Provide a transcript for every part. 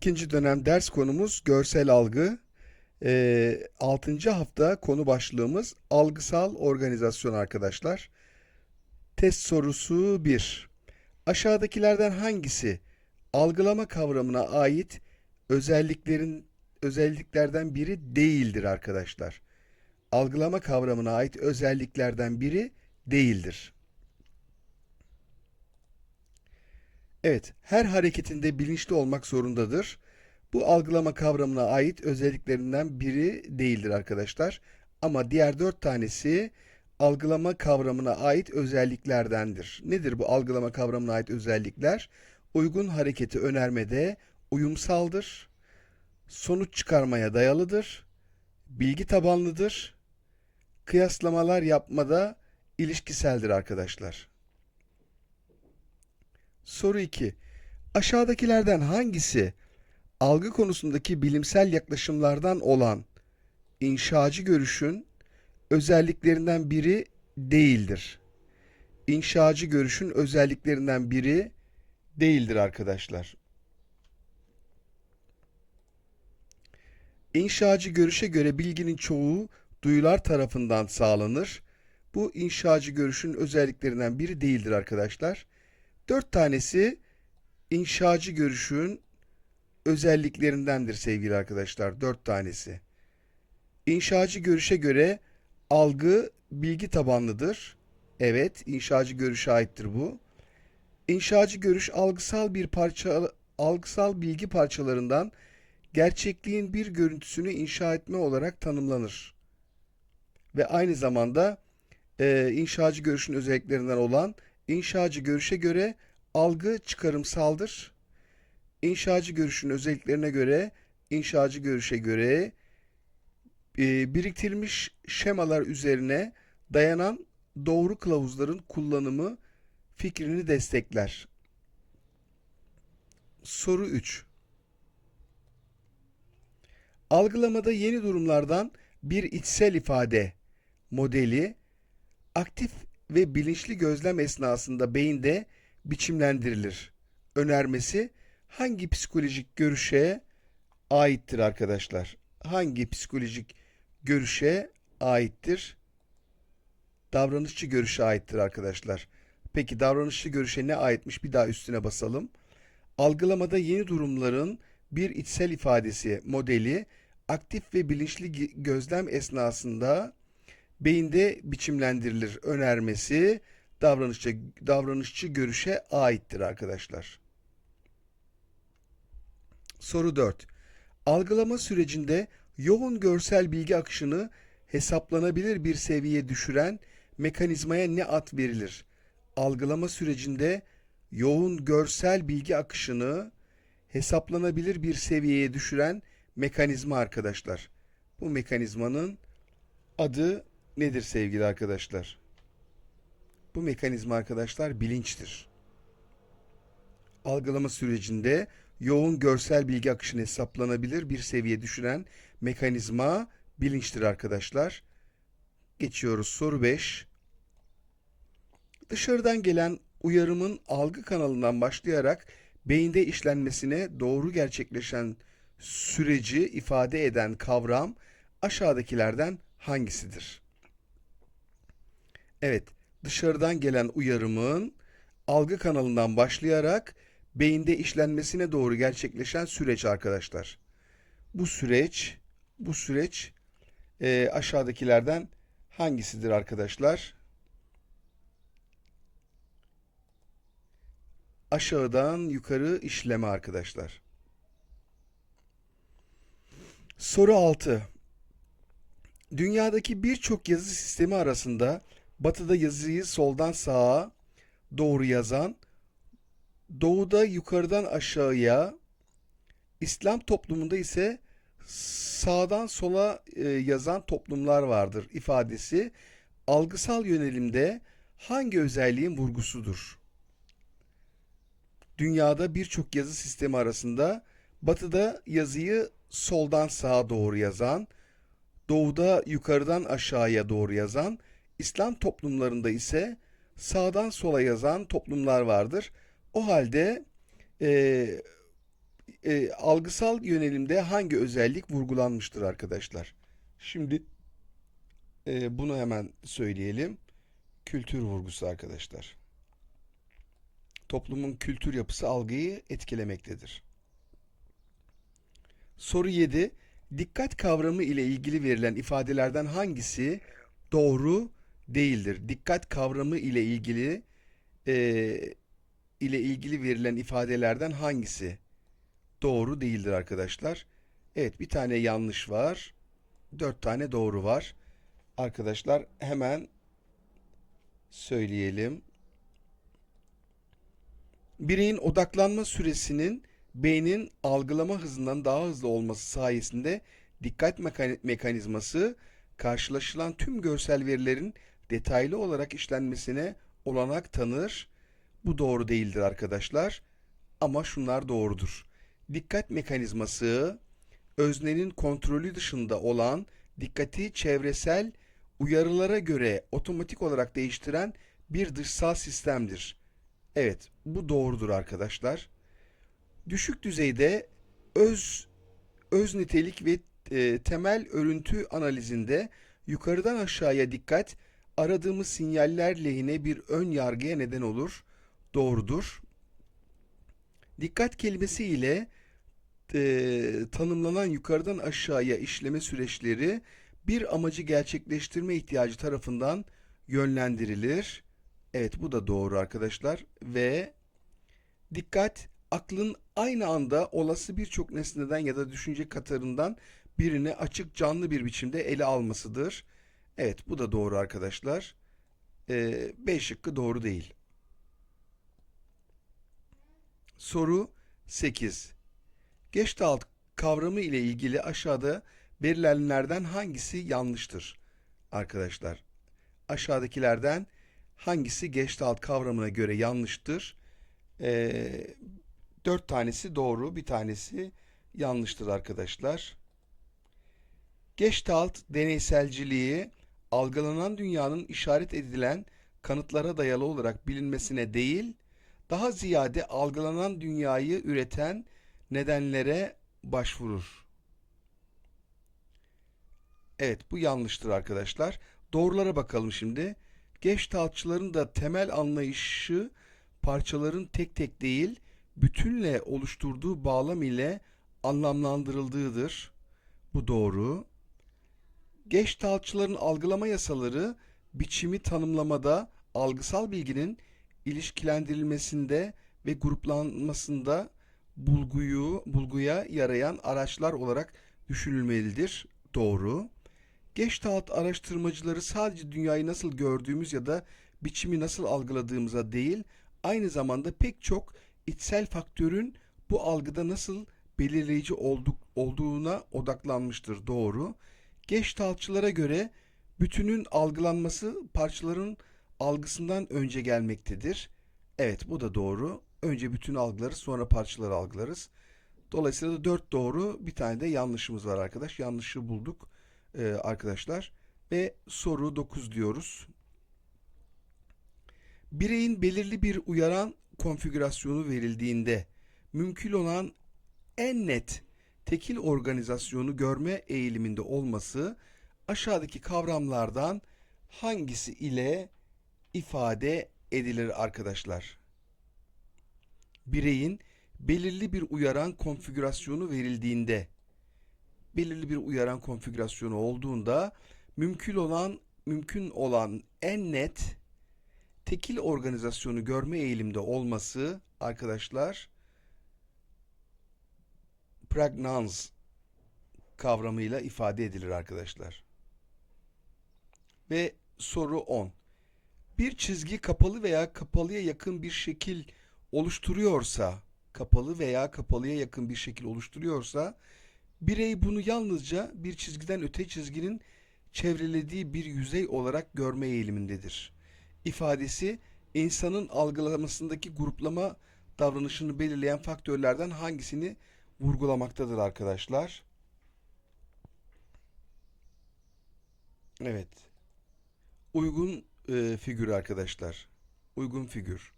İkinci dönem ders konumuz görsel algı. Ee, 6. hafta konu başlığımız algısal organizasyon arkadaşlar. Test sorusu 1. Aşağıdakilerden hangisi algılama kavramına ait özelliklerin özelliklerden biri değildir arkadaşlar? Algılama kavramına ait özelliklerden biri değildir. Evet, her hareketinde bilinçli olmak zorundadır. Bu algılama kavramına ait özelliklerinden biri değildir arkadaşlar. Ama diğer dört tanesi algılama kavramına ait özelliklerdendir. Nedir bu algılama kavramına ait özellikler? Uygun hareketi önermede uyumsaldır, sonuç çıkarmaya dayalıdır, bilgi tabanlıdır, kıyaslamalar yapmada ilişkiseldir arkadaşlar. Soru 2. Aşağıdakilerden hangisi algı konusundaki bilimsel yaklaşımlardan olan inşacı görüşün özelliklerinden biri değildir? İnşacı görüşün özelliklerinden biri değildir arkadaşlar. İnşacı görüşe göre bilginin çoğu duyular tarafından sağlanır. Bu inşacı görüşün özelliklerinden biri değildir arkadaşlar. Dört tanesi inşacı görüşün özelliklerindendir sevgili arkadaşlar. Dört tanesi. İnşacı görüşe göre algı bilgi tabanlıdır. Evet, inşacı görüşe aittir bu. İnşacı görüş algısal bir parça algısal bilgi parçalarından gerçekliğin bir görüntüsünü inşa etme olarak tanımlanır. Ve aynı zamanda e, inşacı görüşün özelliklerinden olan İnşacı görüşe göre algı çıkarımsaldır. İnşacı görüşün özelliklerine göre, inşacı görüşe göre e, biriktirilmiş şemalar üzerine dayanan doğru kılavuzların kullanımı fikrini destekler. Soru 3. Algılamada yeni durumlardan bir içsel ifade modeli aktif ve bilinçli gözlem esnasında beyinde biçimlendirilir. Önermesi hangi psikolojik görüşe aittir arkadaşlar? Hangi psikolojik görüşe aittir? Davranışçı görüşe aittir arkadaşlar. Peki davranışçı görüşe ne aitmiş? Bir daha üstüne basalım. Algılamada yeni durumların bir içsel ifadesi, modeli, aktif ve bilinçli gözlem esnasında beyinde biçimlendirilir önermesi davranışçı, davranışçı görüşe aittir arkadaşlar. Soru 4. Algılama sürecinde yoğun görsel bilgi akışını hesaplanabilir bir seviyeye düşüren mekanizmaya ne ad verilir? Algılama sürecinde yoğun görsel bilgi akışını hesaplanabilir bir seviyeye düşüren mekanizma arkadaşlar. Bu mekanizmanın adı nedir sevgili arkadaşlar? Bu mekanizma arkadaşlar bilinçtir. Algılama sürecinde yoğun görsel bilgi akışını hesaplanabilir bir seviye düşüren mekanizma bilinçtir arkadaşlar. Geçiyoruz soru 5. Dışarıdan gelen uyarımın algı kanalından başlayarak beyinde işlenmesine doğru gerçekleşen süreci ifade eden kavram aşağıdakilerden hangisidir? Evet, dışarıdan gelen uyarımın algı kanalından başlayarak beyinde işlenmesine doğru gerçekleşen süreç arkadaşlar. Bu süreç, bu süreç e, aşağıdakilerden hangisidir arkadaşlar? Aşağıdan yukarı işleme arkadaşlar. Soru 6. Dünyadaki birçok yazı sistemi arasında batıda yazıyı soldan sağa doğru yazan, doğuda yukarıdan aşağıya, İslam toplumunda ise sağdan sola e, yazan toplumlar vardır ifadesi algısal yönelimde hangi özelliğin vurgusudur? Dünyada birçok yazı sistemi arasında batıda yazıyı soldan sağa doğru yazan, doğuda yukarıdan aşağıya doğru yazan, İslam toplumlarında ise sağdan sola yazan toplumlar vardır. O halde e, e, algısal yönelimde hangi özellik vurgulanmıştır arkadaşlar? Şimdi e, bunu hemen söyleyelim. Kültür vurgusu arkadaşlar. Toplumun kültür yapısı algıyı etkilemektedir. Soru 7. Dikkat kavramı ile ilgili verilen ifadelerden hangisi doğru değildir? Dikkat kavramı ile ilgili e, ile ilgili verilen ifadelerden hangisi doğru değildir arkadaşlar? Evet bir tane yanlış var. Dört tane doğru var. Arkadaşlar hemen söyleyelim. Bireyin odaklanma süresinin beynin algılama hızından daha hızlı olması sayesinde dikkat mekani- mekanizması karşılaşılan tüm görsel verilerin detaylı olarak işlenmesine olanak tanır. Bu doğru değildir arkadaşlar. Ama şunlar doğrudur. Dikkat mekanizması öznenin kontrolü dışında olan dikkati çevresel uyarılara göre otomatik olarak değiştiren bir dışsal sistemdir. Evet, bu doğrudur arkadaşlar. Düşük düzeyde öz öz nitelik ve e, temel örüntü analizinde yukarıdan aşağıya dikkat aradığımız sinyaller lehine bir ön yargıya neden olur. Doğrudur. Dikkat kelimesi ile e, tanımlanan yukarıdan aşağıya işleme süreçleri bir amacı gerçekleştirme ihtiyacı tarafından yönlendirilir. Evet bu da doğru arkadaşlar ve dikkat aklın aynı anda olası birçok nesneden ya da düşünce katarından birini açık canlı bir biçimde ele almasıdır. Evet bu da doğru arkadaşlar. Ee, B şıkkı doğru değil. Soru 8. Gestalt kavramı ile ilgili aşağıda verilenlerden hangisi yanlıştır? Arkadaşlar aşağıdakilerden hangisi Gestalt kavramına göre yanlıştır? Ee, dört tanesi doğru, bir tanesi yanlıştır arkadaşlar. Gestalt deneyselciliği algılanan dünyanın işaret edilen kanıtlara dayalı olarak bilinmesine değil, daha ziyade algılanan dünyayı üreten nedenlere başvurur. Evet, bu yanlıştır arkadaşlar. Doğrulara bakalım şimdi. Gestaltçıların da temel anlayışı parçaların tek tek değil, bütünle oluşturduğu bağlam ile anlamlandırıldığıdır. Bu doğru. Gestaltçıların algılama yasaları biçimi tanımlamada algısal bilginin ilişkilendirilmesinde ve gruplanmasında bulguyu bulguya yarayan araçlar olarak düşünülmelidir. Doğru. Gestalt araştırmacıları sadece dünyayı nasıl gördüğümüz ya da biçimi nasıl algıladığımıza değil, aynı zamanda pek çok içsel faktörün bu algıda nasıl belirleyici olduk, olduğuna odaklanmıştır. Doğru. Gestaltçılara göre bütünün algılanması parçaların algısından önce gelmektedir. Evet bu da doğru. Önce bütün algılarız sonra parçaları algılarız. Dolayısıyla da 4 doğru bir tane de yanlışımız var arkadaş. Yanlışı bulduk e, arkadaşlar. Ve soru 9 diyoruz. Bireyin belirli bir uyaran konfigürasyonu verildiğinde mümkün olan en net tekil organizasyonu görme eğiliminde olması aşağıdaki kavramlardan hangisi ile ifade edilir arkadaşlar? Bireyin belirli bir uyaran konfigürasyonu verildiğinde belirli bir uyaran konfigürasyonu olduğunda mümkün olan mümkün olan en net tekil organizasyonu görme eğilimde olması arkadaşlar pragnans kavramıyla ifade edilir arkadaşlar. Ve soru 10. Bir çizgi kapalı veya kapalıya yakın bir şekil oluşturuyorsa, kapalı veya kapalıya yakın bir şekil oluşturuyorsa, birey bunu yalnızca bir çizgiden öte çizginin çevrelediği bir yüzey olarak görme eğilimindedir. İfadesi insanın algılamasındaki gruplama davranışını belirleyen faktörlerden hangisini vurgulamaktadır arkadaşlar? Evet. Uygun e, figür arkadaşlar. Uygun figür.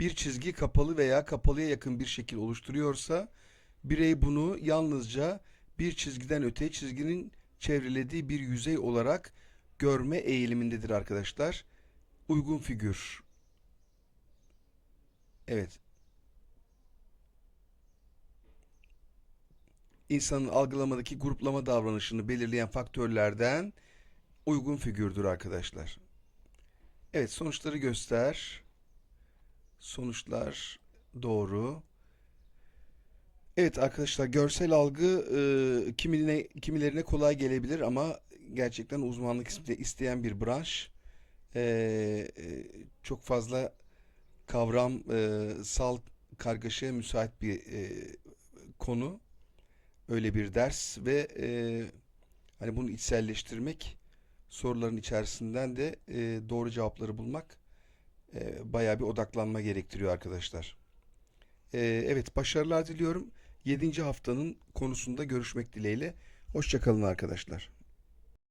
Bir çizgi kapalı veya kapalıya yakın bir şekil oluşturuyorsa birey bunu yalnızca bir çizgiden öte çizginin çevrelediği bir yüzey olarak görme eğilimindedir arkadaşlar. Uygun figür. Evet. İnsanın algılamadaki gruplama davranışını belirleyen faktörlerden uygun figürdür arkadaşlar. Evet sonuçları göster. Sonuçlar doğru. Evet arkadaşlar görsel algı e, kimine, kimilerine kolay gelebilir ama gerçekten uzmanlık iste- isteyen bir branş. E, e, çok fazla kavramsal kargaşaya müsait bir e, konu. Öyle bir ders ve e, hani bunu içselleştirmek soruların içerisinden de e, doğru cevapları bulmak e, bayağı bir odaklanma gerektiriyor arkadaşlar. E, evet başarılar diliyorum. 7. haftanın konusunda görüşmek dileğiyle. Hoşçakalın arkadaşlar.